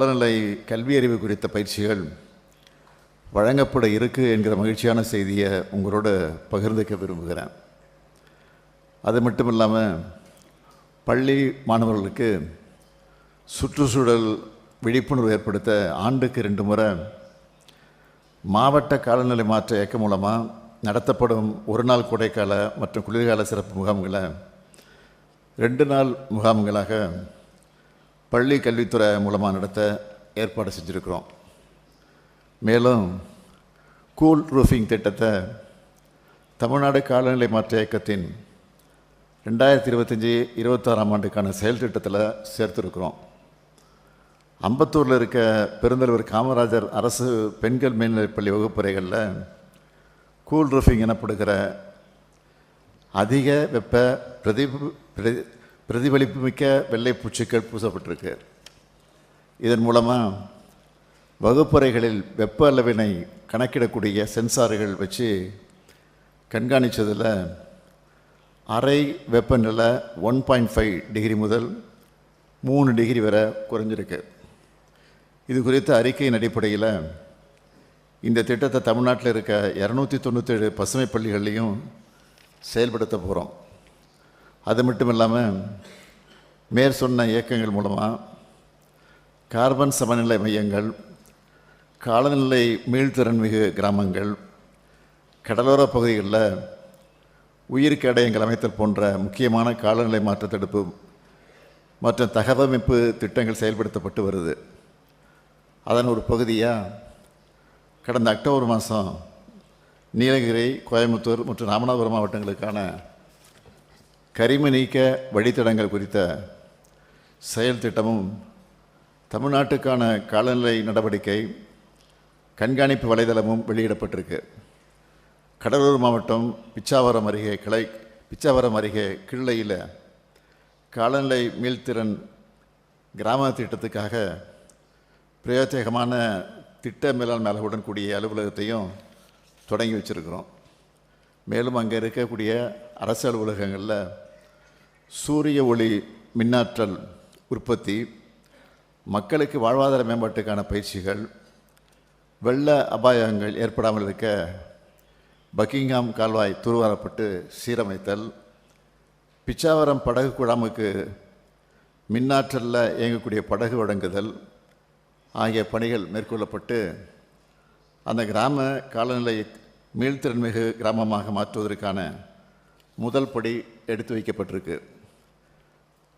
உடல்நிலை கல்வி அறிவு குறித்த பயிற்சிகள் வழங்கப்பட இருக்கு என்கிற மகிழ்ச்சியான செய்தியை உங்களோட பகிர்ந்துக்க விரும்புகிறேன். அது மட்டும் இல்லாமல் பள்ளி மாணவர்களுக்கு சுற்றுச்சூழல் விழிப்புணர்வு ஏற்படுத்த ஆண்டுக்கு ரெண்டு முறை மாவட்ட காலநிலை மாற்ற இயக்கம் மூலமாக நடத்தப்படும் ஒரு நாள் கோடைக்கால மற்றும் குளிர்கால சிறப்பு முகாம்களை ரெண்டு நாள் முகாம்களாக பள்ளி கல்வித்துறை மூலமாக நடத்த ஏற்பாடு செஞ்சுருக்கிறோம். மேலும் கூல் ரூஃபிங் திட்டத்தை தமிழ்நாடு காலநிலை மாற்ற இயக்கத்தின் ரெண்டாயிரத்தி இருபத்தஞ்சி இருபத்தாறாம் ஆண்டுக்கான செயல் திட்டத்தில் சேர்த்துருக்குறோம். அம்பத்தூரில் இருக்க பெருந்தலைவர் காமராஜர் அரசு பெண்கள் மேல்நிலைப்பள்ளி வகுப்பறைகளில் கூல் ரூஃபிங் எனப்படுகிற அதிக வெப்ப பிரதி பிரதிபலிப்பு பிரதிபலிப்புமிக்க வெள்ளை பூச்சிக்கள் பூசப்பட்டிருக்கு. இதன் மூலமாக வகுப்பறைகளில் வெப்ப அளவினை கணக்கிடக்கூடிய சென்சார்கள் வச்சு கண்காணித்ததில் அறை வெப்பநிலை ஒன் பாயிண்ட் ஃபைவ் டிகிரி முதல் மூணு டிகிரி வரை குறைஞ்சிருக்கு. இது குறித்த அறிக்கையின் அடிப்படையில் இந்த திட்டத்தை தமிழ்நாட்டில் இருக்க இரநூத்தி தொண்ணூற்றேழு பசுமை பள்ளிகள்லையும் செயல்படுத்த போகிறோம் அது மட்டும் இல்லாமல் மேற் சொன்ன இயக்கங்கள் மூலமாக கார்பன் சமநிலை மையங்கள் காலநிலை மீள்திறன் மிகு கிராமங்கள் கடலோர பகுதிகளில் உயிருக்கு அடையங்கள் அமைத்தல் போன்ற முக்கியமான காலநிலை மாற்ற தடுப்பு மற்றும் தகவமைப்பு திட்டங்கள் செயல்படுத்தப்பட்டு வருது. அதன் ஒரு பகுதியாக கடந்த அக்டோபர் மாதம் நீலகிரி கோயம்புத்தூர் மற்றும் ராமநாதபுரம் மாவட்டங்களுக்கான கரிம நீக்க வழித்தடங்கள் குறித்த செயல் திட்டமும் தமிழ்நாட்டுக்கான காலநிலை நடவடிக்கை கண்காணிப்பு வலைதளமும் வெளியிடப்பட்டிருக்கு. கடலூர் மாவட்டம் பிச்சாவரம் அருகே கிளை பிச்சாவரம் அருகே கிள்ளையில் காலநிலை மீள்திறன் கிராம திட்டத்துக்காக பிரயோஜகமான திட்ட மேலாண்மை அளவுடன் கூடிய அலுவலகத்தையும் தொடங்கி வச்சுருக்கிறோம். மேலும் அங்கே இருக்கக்கூடிய அரசு அலுவலகங்களில் சூரிய ஒளி மின்னாற்றல் உற்பத்தி மக்களுக்கு வாழ்வாதார மேம்பாட்டுக்கான பயிற்சிகள் வெள்ள அபாயங்கள் ஏற்படாமல் இருக்க பக்கிங்ஹாம் கால்வாய் தூர்வாரப்பட்டு சீரமைத்தல் பிச்சாவரம் படகு குழாமுக்கு மின்னாற்றலில் இயங்கக்கூடிய படகு வழங்குதல் ஆகிய பணிகள் மேற்கொள்ளப்பட்டு அந்த கிராம காலநிலை மீள்திறன்மிகு கிராமமாக மாற்றுவதற்கான முதல் படி எடுத்து வைக்கப்பட்டிருக்கு.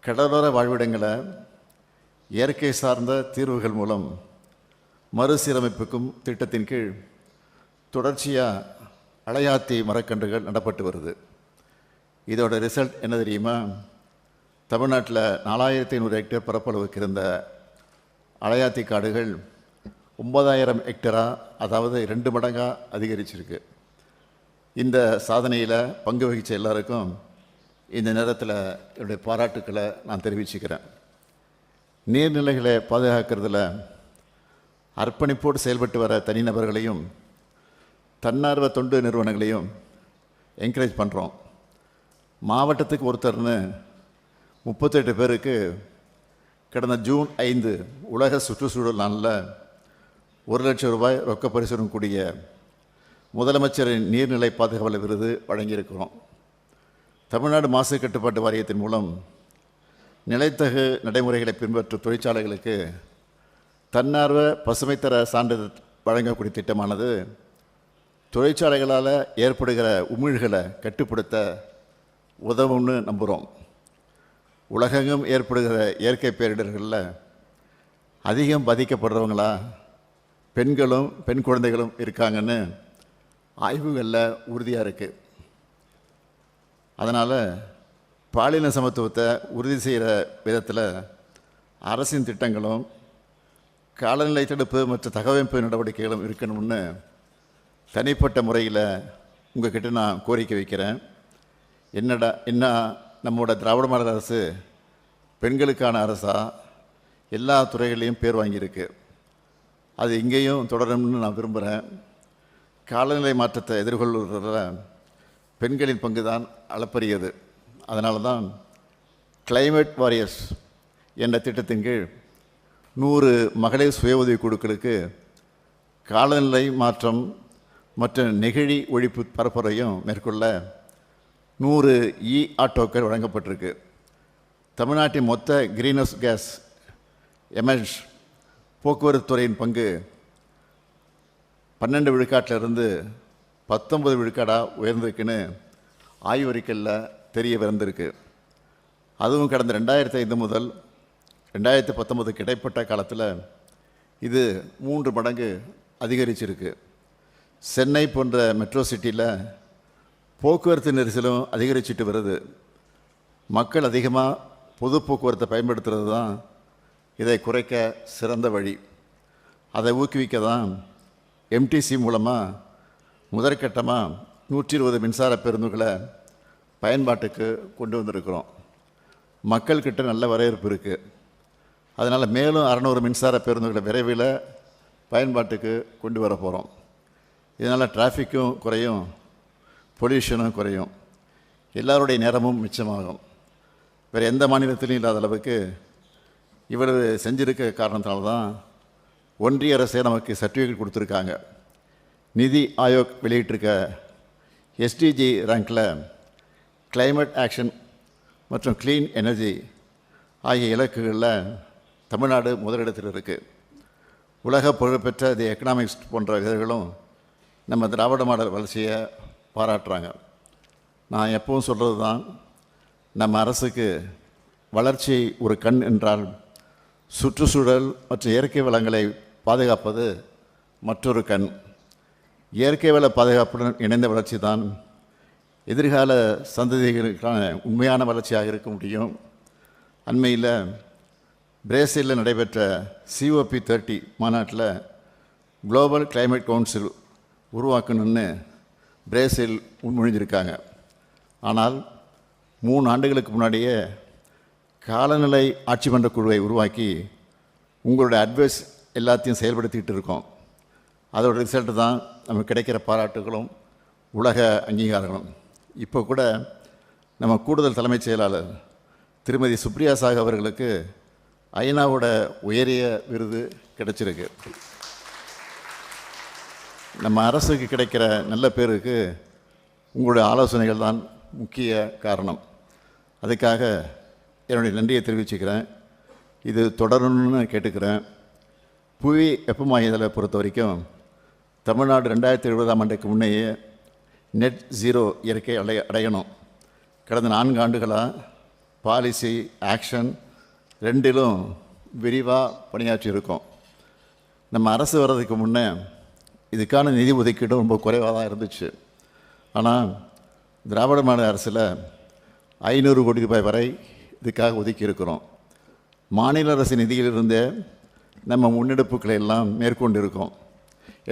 கடலோர வாழ்விடங்களை இயற்கை சார்ந்த தீர்வுகள் மூலம் மறுசீரமைப்புக்கும் திட்டத்தின் கீழ் தொடர்ச்சியாக அலையாத்தி மரக்கன்றுகள் நடப்பட்டு வருது. இதோட ரிசல்ட் என்ன தெரியுமா? தமிழ்நாட்டில் நாலாயிரத்தி ஐநூறு ஹெக்டேர் பரப்பளவுக்கு இருந்த அலையாத்தி காடுகள் ஒம்பதாயிரம் ஹெக்டரா அதாவது ரெண்டு மடங்காக அதிகரிச்சிருக்கு. இந்த சாதனையில் பங்கு வகித்த எல்லாருக்கும் இந்த நேரத்தில் என்னுடைய பாராட்டுக்களை நான் தெரிவிச்சுக்கிறேன். நீர்நிலைகளை பாதுகாக்கிறதுல அர்ப்பணிப்போடு செயல்பட்டு வர தனிநபர்களையும் தன்னார்வ தொண்டு நிறுவனங்களையும் என்கரேஜ் பண்ணுறோம் மாவட்டத்துக்கு ஒருத்தர்னு முப்பத்தெட்டு பேருக்கு கடந்த ஜூன் ஐந்து உலக சுற்றுச்சூழல் நாளில் ஒரு லட்சம் ரூபாய் ரொக்க பரிசுடன் கூடிய முதலமைச்சரின் நீர்நிலை பாதுகாவலர் விருது வழங்கியிருக்கிறோம். தமிழ்நாடு மாசு கட்டுப்பாட்டு வாரியத்தின் மூலம் நிலைத்தகு நடைமுறைகளை பின்பற்றும் தொழிற்சாலைகளுக்கு தன்னார்வ பசுமைத்தர சான்றிதழ் வழங்கக்கூடிய திட்டமானது தொழிற்சாலைகளால் ஏற்படுகிற உமிழ்களை கட்டுப்படுத்த உதவும்னு நம்புகிறோம் உலகெங்கும் ஏற்படுகிற இயற்கை பேரிடர்களில் அதிகம் பாதிக்கப்படுறவங்களா பெண்களும் பெண் குழந்தைகளும் இருக்காங்கன்னு ஆய்வுகளில் உறுதியாக இருக்குது அதனால் பாலின சமத்துவத்தை உறுதி செய்கிற விதத்தில் அரசின் திட்டங்களும் காலநிலை தடுப்பு மற்றும் தகவமைப்பு நடவடிக்கைகளும் இருக்கணும்னு தனிப்பட்ட முறையில் உங்ககிட்ட நான் கோரிக்கை வைக்கிறேன். என்னடா என்ன நம்மோட திராவிட மாடல் அரசு பெண்களுக்கான அரசாக எல்லா துறைகளையும் பேர் வாங்கியிருக்கு. அது இங்கேயும் தொடரும்னு நான் விரும்புகிறேன் காலநிலை மாற்றத்தை எதிர்கொள்வதில் பெண்களின் பங்கு தான் அளப்பரியது. அதனால தான் கிளைமேட் வாரியர்ஸ் என்ற திட்டத்தின் கீழ் நூறு மகளிர் சுய உதவி குழுக்களுக்கு காலநிலை மாற்றம் மற்றும் நெகிழி ஒழிப்பு பரப்புரையும் மேற்கொள்ள நூறு இ ஆட்டோக்கள் வழங்கப்பட்டிருக்கு. தமிழ்நாட்டின் மொத்த கிரீன்ஹவுஸ் கேஸ் எமர்ஜ் போக்குவரத்து துறையின் பங்கு பன்னெண்டு விழுக்காட்டிலிருந்து பத்தொன்பது விழுக்காடாக உயர்ந்திருக்குன்னு ஆய்வறிக்கையில் தெரிய வந்திருக்கு. அதுவும் கடந்த ரெண்டாயிரத்தி ஐந்து முதல் ரெண்டாயிரத்தி பத்தொன்பதுக்கு இடைப்பட்ட காலத்தில் இது மூன்று மடங்கு அதிகரிச்சிருக்கு. சென்னை போன்ற மெட்ரோ சிட்டியில் போக்குவரத்து நெரிசலும் அதிகரிச்சிட்டு வருது. மக்கள் அதிகமாக பொது போக்குவரத்தை பயன்படுத்துகிறது தான் இதை குறைக்க சிறந்த வழி. அதை ஊக்குவிக்க தான் எம்டிசி மூலமாக முதற்கட்டமாக நூற்றி இருபது மின்சார பேருந்துகளை பயன்பாட்டுக்கு கொண்டு வந்திருக்கிறோம். மக்கள்கிட்ட நல்ல வரவேற்பு இருக்குது அதனால் மேலும் அறநூறு மின்சார பேருந்துகளை விரைவில் பயன்பாட்டுக்கு கொண்டு வர போகிறோம் இதனால் டிராஃபிக்கும் குறையும் பொல்யூஷனும் குறையும். எல்லாருடைய நேரமும் மிச்சமாகும். வேறு எந்த மாநிலத்திலையும் இல்லாத அளவுக்கு இவ்வளவு செஞ்சிருக்க காரணத்தால் தான் ஒன்றிய அரசே நமக்கு சர்டிஃபிகேட் கொடுத்துருக்காங்க. நிதி ஆயோக் வெளியிட்டிருக்க எஸ்டிஜி ரேங்கில் கிளைமேட் ஆக்ஷன் மற்றும் க்ளீன் எனர்ஜி ஆகிய இலக்குகளில் தமிழ்நாடு முதலிடத்தில் இருக்குது உலக புகழ்பெற்ற தி எக்கனாமிக்ஸ் போன்ற இதழ்களும் நம்ம திராவிட மாடல் வளர்ச்சியை பாராட்டுறாங்க. நான் எப்பவும் சொல்கிறது தான் நம்ம அரசுக்கு வளர்ச்சி ஒரு கண் என்றால் சுற்றுச்சூழல் மற்றும் இயற்கை வளங்களை பாதுகாப்பது மற்றொரு கண். இயற்கை வள பாதுகாப்புடன் இணைந்த வளர்ச்சி தான் எதிர்கால சந்ததிகளுக்கான உண்மையான வளர்ச்சியாக இருக்க முடியும். அண்மையில் பிரேசிலில் நடைபெற்ற சிஓபி தேர்ட்டி மாநாட்டில் குளோபல் கிளைமேட் கவுன்சில் உருவாக்கணும்னு பிரேசில் முன்மொழிஞ்சிருக்காங்க ஆனால் மூணு ஆண்டுகளுக்கு முன்னாடியே காலநிலை ஆட்சி மன்ற குழுவை உருவாக்கி உங்களுடைய அட்வைஸ் எல்லாத்தையும் செயல்படுத்திக்கிட்டு இருக்கோம். அதோட ரிசல்ட்டு தான் நமக்கு கிடைக்கிற பாராட்டுகளும் உலக அங்கீகாரங்களும். இப்போ கூட நம்ம கூடுதல் தலைமைச் செயலாளர் திருமதி சுப்ரியா சாக் அவர்களுக்கு ஐநாவோட உயரிய விருது கிடைச்சிருக்கு. நம்ம அரசுக்கு கிடைக்கிற நல்ல பேருக்கு உங்களுடைய ஆலோசனைகள் தான் முக்கிய காரணம். அதுக்காக என்னுடைய நன்றியை தெரிவிச்சுக்கிறேன். இது தொடரணும்னு கேட்டுக்கிறேன். புவி வெப்பமாயதலை பொறுத்த வரைக்கும் தமிழ்நாடு ரெண்டாயிரத்தி இருபதாம் ஆண்டுக்கு முன்னையே நெட் ஜீரோ இயற்கை அடைய அடையணும். கடந்த நான்கு ஆண்டுகளாக பாலிசி ஆக்ஷன் ரெண்டிலும் விரிவாக பணியாற்றி இருக்கோம் நம்ம அரசு வர்றதுக்கு முன்னே இதுக்கான நிதி ஒதுக்கீடும் ரொம்ப குறைவாக தான் இருந்துச்சு. ஆனால் திராவிட மாநில அரசில் ஐநூறு கோடி ரூபாய் வரை இதுக்காக ஒதுக்கி இருக்கிறோம் மாநில அரசு நிதியிலிருந்தே நம்ம முன்னெடுப்புகளை எல்லாம் மேற்கொண்டு இருக்கோம்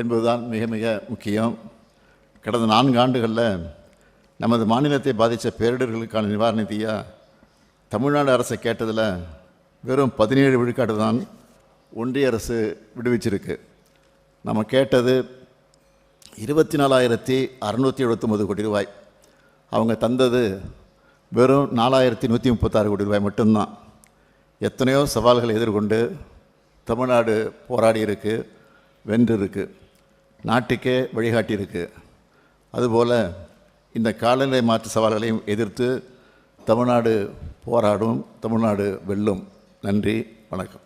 என்பதுதான் மிக மிக முக்கியம். கடந்த நான்கு ஆண்டுகளில் நமது மாநிலத்தை பாதித்த பேரிடர்களுக்கான நிவாரண நிதியாக தமிழ்நாடு அரசை கேட்டதில் வெறும் பதினேழு விழுக்காடு தான் ஒன்றிய அரசு விடுவிச்சிருக்கு. நம்ம கேட்டது இருபத்தி நாலாயிரத்தி அறநூற்றி எழுபத்தொம்பது கோடி ரூபாய். அவங்க தந்தது வெறும் நாலாயிரத்தி நூற்றி முப்பத்தாறு கோடி ரூபாய் மட்டும்தான். எத்தனையோ சவால்களை எதிர்கொண்டு தமிழ்நாடு போராடி இருக்குது வென்றிருக்கு. நாட்டுக்கே வழிகாட்டியிருக்கு. அதுபோல் இந்த காலநிலை மாற்று சவால்களையும் எதிர்த்து தமிழ்நாடு போராடும் தமிழ்நாடு வெல்லும். நன்றி வணக்கம்.